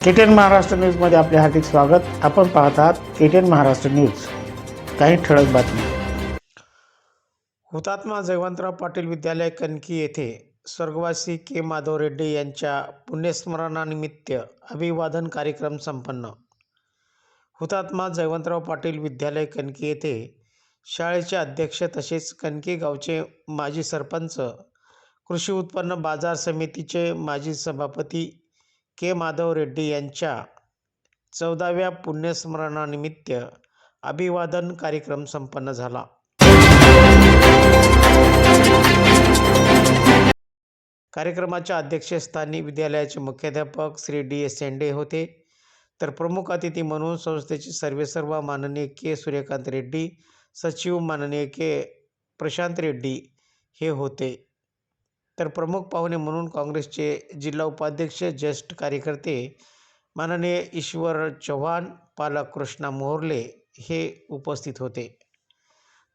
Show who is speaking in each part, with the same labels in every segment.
Speaker 1: KTN Maharashtra न्यूजमध्ये आपले हार्दिक स्वागत. आपण पाहत आहात केटीएन महाराष्ट्र न्यूज. काही ठळक बातमी हुतात्मा जयवंतराव पाटील विद्यालय कणकी येथे स्वर्गवासी के माधव रेड्डी यांच्या पुण्यस्मरणानिमित्त अभिवादन कार्यक्रम संपन्न. हुतात्मा जयवंतराव पाटील विद्यालय कणकी येथे शाळेचे अध्यक्ष तसेच कणकी गावचे माजी सरपंच कृषी उत्पन्न बाजार समितीचे माजी सभापती के. माधव रेड्डी यांच्या चौदाव्या पुण्यस्मरणानिमित्त अभिवादन कार्यक्रम संपन्न झाला. कार्यक्रमाच्या अध्यक्षस्थानी विद्यालयाचे मुख्याध्यापक श्री डी. एस. शेंडे होते. तर प्रमुख अतिथी म्हणून संस्थेचे सर्वेसर्वा माननीय के. सूर्यकांत रेड्डी सचिव माननीय के. प्रशांत रेड्डी हे होते. तर प्रमुख पाहुणे म्हणून काँग्रेसचे जिल्हा उपाध्यक्ष ज्येष्ठ कार्यकर्ते माननीय ईश्वर चव्हाण पालक कृष्णा मोहर्ले हे उपस्थित होते.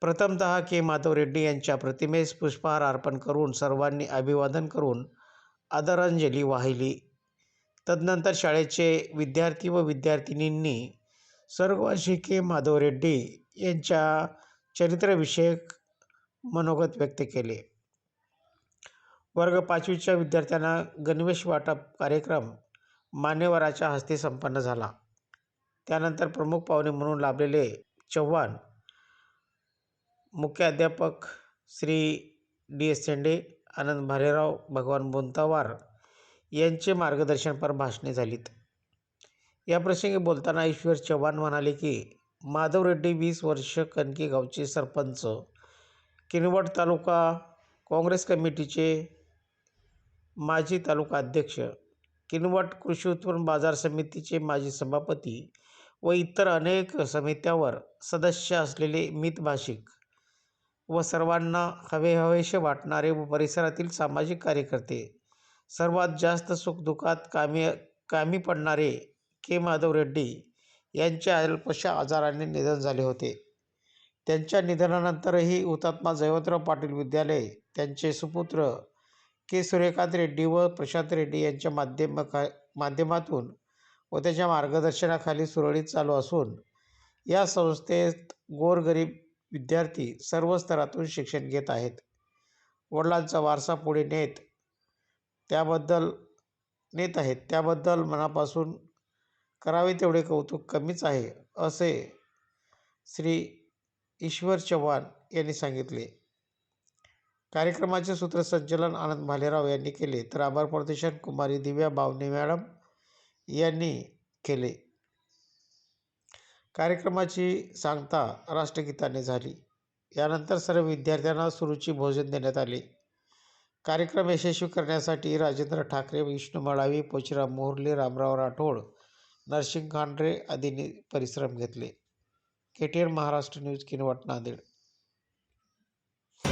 Speaker 1: प्रथमतः के. माधव रेड्डी यांच्या प्रतिमेस पुष्पहार अर्पण करून सर्वांनी अभिवादन करून आदरांजली वाहिली. तदनंतर शाळेचे विद्यार्थी व विद्यार्थिनींनी सर्वांशी के. माधव रेड्डी यांच्या चरित्रविषयक मनोगत व्यक्त केले. वर्ग पाचवीच्या विद्यार्थ्यांना गणवेश वाटप कार्यक्रम मान्यवराच्या हस्ते संपन्न झाला. त्यानंतर प्रमुख पाहुणे म्हणून लाभलेले चव्हाण मुख्याध्यापक श्री डी एस शेंडे आनंद भालेराव भगवान बोंतावार यांचे मार्गदर्शनपर भाषणे झालीत. याप्रसंगी बोलताना ईश्वर चव्हाण म्हणाले की माधव रेड्डी वीस वर्ष कणकी गावचे सरपंच किनवट तालुका काँग्रेस कमिटीचे माजी तालुका अध्यक्ष किनवट कृषी उत्पन्न बाजार समितीचे माजी सभापती व इतर अनेक समित्यावर सदस्य असलेले मितभाषिक व सर्वांना हवेहवेशे वाटणारे व परिसरातील सामाजिक कार्यकर्ते सर्वात जास्त सुखदुःखात कामी कामी पडणारे के. माधव रेड्डी यांचे अल्पशा आजाराने निधन झाले होते. त्यांच्या निधनानंतरही हुतात्मा जयवंतराव पाटील विद्यालय त्यांचे सुपुत्र के. सूर्यकांत रेड्डी व प्रशांत रेड्डी यांच्या माध्यमका माध्यमातून व त्याच्या मार्गदर्शनाखाली सुरळीत चालू असून या संस्थेत गोरगरीब विद्यार्थी सर्व स्तरातून शिक्षण घेत आहेत. वडिलांचा वारसा पुढे नेत त्याबद्दल नेत आहेत. त्याबद्दल मनापासून करावे तेवढे कौतुक कमीच आहे असे श्री ईश्वर चव्हाण यांनी सांगितले. कार्यक्रमाचे सूत्रसंचलन आनंद भालेराव यांनी केले. तर आभार प्रदर्शन कुमारी दिव्या बावने मॅडम यांनी केले. कार्यक्रमाची सांगता राष्ट्रगीताने झाली. यानंतर सर्व विद्यार्थ्यांना सुरुची भोजन देण्यात आले. कार्यक्रम यशस्वी करण्यासाठी राजेंद्र ठाकरे विष्णू मळावी पोचराम मोहर्ले रामराव राठोड नरसिंग खांडरे आदींनी परिश्रम घेतले. K T N Maharashtra news Kinwat Nanded.